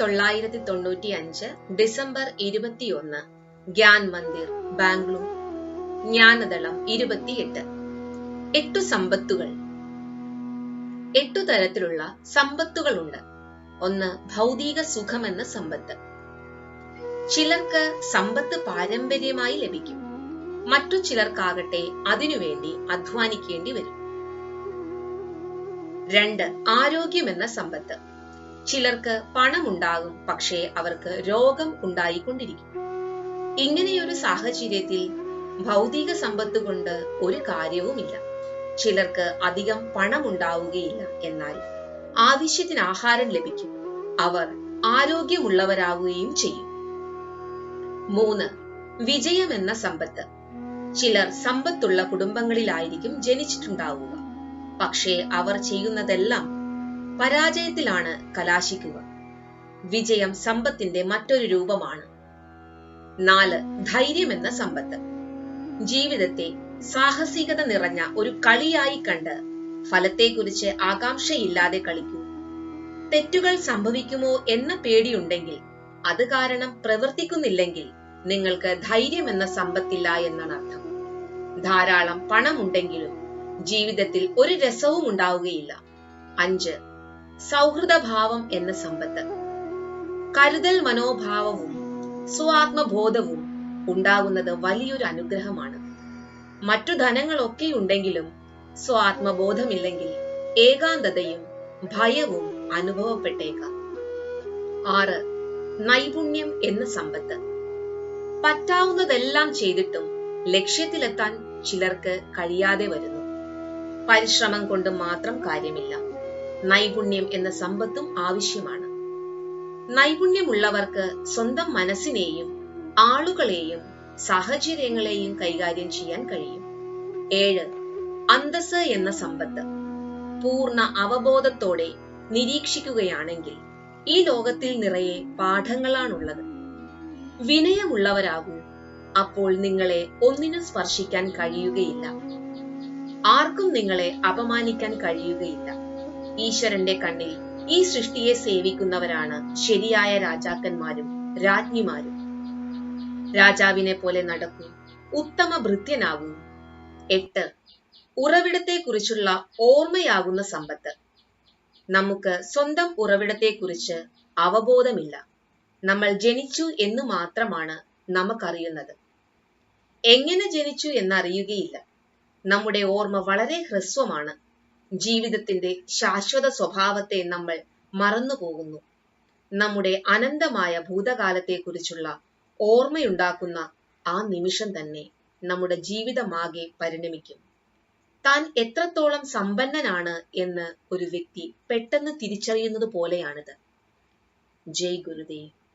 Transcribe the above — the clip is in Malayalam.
തൊള്ളായിരത്തി തൊണ്ണൂറ്റി അഞ്ച് ഡിസംബർ ഇരുപത്തിയൊന്ന് ഗ്യാൻ മന്ദിർ ബാംഗ്ലൂർ. ജ്ഞാനദളം ഇരുപത്തിയെട്ട്. എട്ടു സമ്പത്തുകൾ. എട്ടു തരത്തിലുള്ള സമ്പത്തുകളുണ്ട്. ഒന്ന് ഭൗതിക സുഖമെന്ന സമ്പത്ത്. ചിലർക്ക് സമ്പത്ത് പാരമ്പര്യമായി ലഭിക്കും. മറ്റു ചിലർക്കാകട്ടെ അതിനുവേണ്ടി അധ്വാനിക്കേണ്ടി വരും. രണ്ട് ആരോഗ്യമെന്ന സമ്പത്ത്. ചിലർക്ക് പണമുണ്ടാകും പക്ഷേ അവർക്ക് രോഗം ഉണ്ടായിക്കൊണ്ടിരിക്കും. ഇങ്ങനെയൊരു സാഹചര്യത്തിൽ ഭൗതിക സമ്പത്ത് കൊണ്ട് ഒരു കാര്യവുമില്ല. ചിലർക്ക് അധികം പണമുണ്ടാവുകയില്ല എന്നാൽ ആവശ്യത്തിന് ആഹാരം ലഭിക്കും. അവർ ആരോഗ്യമുള്ളവരാകുകയും ചെയ്യും. മൂന്ന് വിജയം എന്ന സമ്പത്ത്. ചിലർ സമ്പത്തുള്ള കുടുംബങ്ങളിലായിരിക്കും ജനിച്ചിട്ടുണ്ടാവുക. പക്ഷേ അവർ ചെയ്യുന്നതെല്ലാം പരാജയത്തിലാണ് കലാശിക്കുക. വിജയം സമ്പത്തിന്റെ മറ്റൊരു രൂപമാണ്. നാല് ധൈര്യം എന്ന സമ്പത്ത്. ജീവിതത്തെ സാഹസികത നിറഞ്ഞ ഒരു കളിയായി കണ്ട് ഫലത്തെക്കുറിച്ച് ആകാംക്ഷയില്ലാതെ കളിക്കൂ. തെറ്റുകൾ സംഭവിക്കുമോ എന്ന പേടിയുണ്ടെങ്കിൽ അത് കാരണം പ്രവർത്തിക്കുന്നില്ലെങ്കിൽ നിങ്ങൾക്ക് ധൈര്യം എന്ന സമ്പത്തില്ല എന്നാണ് അർത്ഥം. ധാരാളം പണമുണ്ടെങ്കിലും ജീവിതത്തിൽ ഒരു രസവും ഉണ്ടാവുകയില്ല. അഞ്ച് സൗഹൃദഭാവം എന്ന സമ്പത്ത്. കരുതൽ മനോഭാവവും സ്വാത്മബോധവും ഉണ്ടാകുന്നത് വലിയൊരു അനുഗ്രഹമാണ്. മറ്റു ധനങ്ങളൊക്കെ ഉണ്ടെങ്കിലും സ്വാത്മബോധമില്ലെങ്കിൽ ഏകാന്തതയും ഭയവും അനുഭവപ്പെട്ടേക്കാം. ആറ് നൈപുണ്യം എന്ന സമ്പത്ത്. പറ്റാവുന്നതെല്ലാം ചെയ്തിട്ടും ലക്ഷ്യത്തിലെത്താൻ ചിലർക്ക് കഴിയാതെ വരുന്നു. പരിശ്രമം കൊണ്ട് മാത്രം കാര്യമില്ല. നൈപുണ്യം എന്ന സമ്പത്തും ആവശ്യമാണ്. നൈപുണ്യമുള്ളവർക്ക് സ്വന്തം മനസ്സിനെയും ആളുകളെയും സാഹചര്യങ്ങളെയും കൈകാര്യം ചെയ്യാൻ കഴിയും. ഏഴ് അന്തസ് എന്ന സമ്പത്ത്. പൂർണ അവബോധത്തോടെ നിരീക്ഷിക്കുകയാണെങ്കിൽ ഈ ലോകത്തിൽ നിറയെ പാഠങ്ങളാണുള്ളത്. വിനയമുള്ളവരാകൂ അപ്പോൾ നിങ്ങളെ ഒന്നിനും സ്പർശിക്കാൻ കഴിയുകയില്ല. ആർക്കും നിങ്ങളെ അപമാനിക്കാൻ കഴിയുകയില്ല. ഈശ്വരന്റെ കണ്ണിൽ. ഈ സൃഷ്ടിയെ സേവിക്കുന്നവരാണ് ശരിയായ രാജാക്കന്മാരും രാജ്ഞിമാരും. രാജാവിനെ പോലെ നടക്കൂ ഉത്തമ ഭൃത്യനാകൂ. എട്ട് ഉറവിടത്തെക്കുറിച്ചുള്ള ഓർമ്മയാകുന്ന സമ്പത്ത്. നമുക്ക് സ്വന്തം ഉറവിടത്തെക്കുറിച്ച് അവബോധമില്ല. നമ്മൾ ജനിച്ചു എന്ന് മാത്രമാണ് നമുക്കറിയുന്നത്. എങ്ങനെ ജനിച്ചു എന്നറിയുകയില്ല. നമ്മുടെ ഓർമ്മ വളരെ ഹ്രസ്വമാണ്. ജീവിതത്തിന്റെ ശാശ്വത സ്വഭാവത്തെ നമ്മൾ മറന്നുപോകുന്നു. നമ്മുടെ അനന്തമായ ഭൂതകാലത്തെക്കുറിച്ചുള്ള ഓർമ്മയുണ്ടാക്കുന്ന ആ നിമിഷം തന്നെ നമ്മുടെ ജീവിതമാകെ പരിണമിക്കും. താൻ എത്രത്തോളം സമ്പന്നനാണ് എന്ന് ഒരു വ്യക്തി പെട്ടെന്ന് തിരിച്ചറിയുന്നത് പോലെയാണിത്. ജയ് ഗുരുദേവ്.